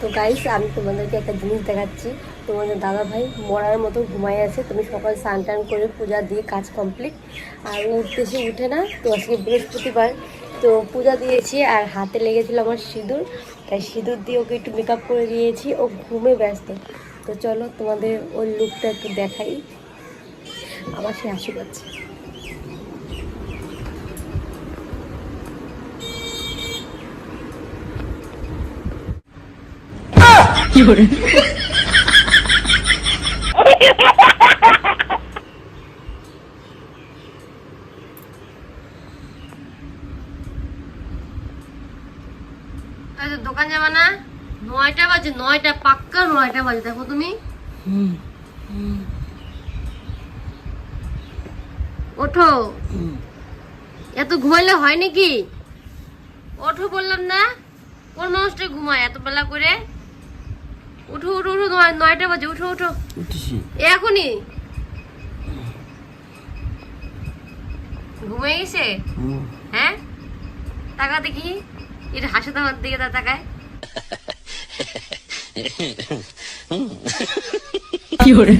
তো গাইস আমি তোমাদেরকে একটা জিনিস দেখাচ্ছি। তোমাদের দাদা ভাই মরার মতো ঘুমায় আছে। তুমি সকাল স্নান টান করে পূজা দিয়ে কাজ কমপ্লিট আর ও উঠতেছে উঠে না, তো আজকে বৃহস্পতিবার। তো পূজা দিয়েছি আর হাতে লেগেছিল আমার সিঁদুর। তাই সিঁদুর দিয়ে ওকে একটু মেকআপ করে দিয়েছি। ও ঘুমে ব্যস্ত। তো চলো তোমাদের ওর লুকটা একটু দেখাই। আমার সে পাচ্ছে দোকান যাবা না? নয়টা বাজে নয়টা পাক্কা নয়টা বাজে দেখো তুমি। ওঠো। এত ঘুমাইলে হয় নাকি? ওঠো বললাম না। কোন মানুষটা ঘুমায় এত বেলা করে? উঠো উঠো উঠো নয়- নয়টা বাজে উঠো উঠো। এখনই। ঘুমিয়ে গেছে? হ্যাঁ? টাকা দেখি এটা হাসে তোমার দিকে তা তাকায়। কি করে